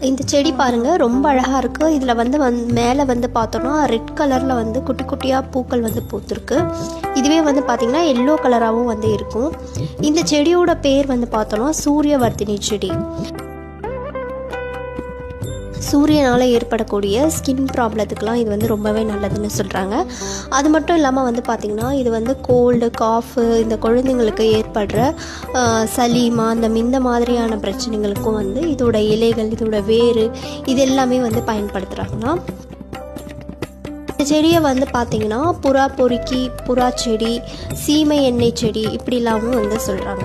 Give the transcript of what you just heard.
இந்த செடி பாருங்கள் ரொம்ப அழகாக இருக்குது இதில் வந்து வந் மேலே வந்து பார்த்தோன்னா ரெட் கலரில் வந்து குட்டி குட்டியாக பூக்கள் வந்து பூத்துருக்கு. இதுவே வந்து பார்த்திங்கன்னா எல்லோ கலராகவும் வந்து இருக்கும். இந்த செடியோட பேர் வந்து பார்த்தோன்னா சூரியவர்த்தினி செடி. சூரியனால் ஏற்படக்கூடிய ஸ்கின் ப்ராப்ளத்துக்கெலாம் இது வந்து ரொம்பவே நல்லதுன்னு சொல்கிறாங்க அது மட்டும் இல்லாமல் வந்து பார்த்திங்கன்னா இது வந்து கோல்டு காஃபு இந்த குழந்தைங்களுக்கு ஏற்படுற சலீமா சளி மாந்தம் இந்த மாதிரியான பிரச்சனைகளுக்கும் வந்து இதோட இலைகள் இதோட வேர் இது எல்லாமே வந்து பயன்படுத்துகிறாங்கன்னா இந்த செடியை வந்து பார்த்தீங்கன்னா புறா பொறுக்கி புறா செடி சீமை எண்ணெய் செடி இப்படிலாமும் வந்து சொல்கிறாங்க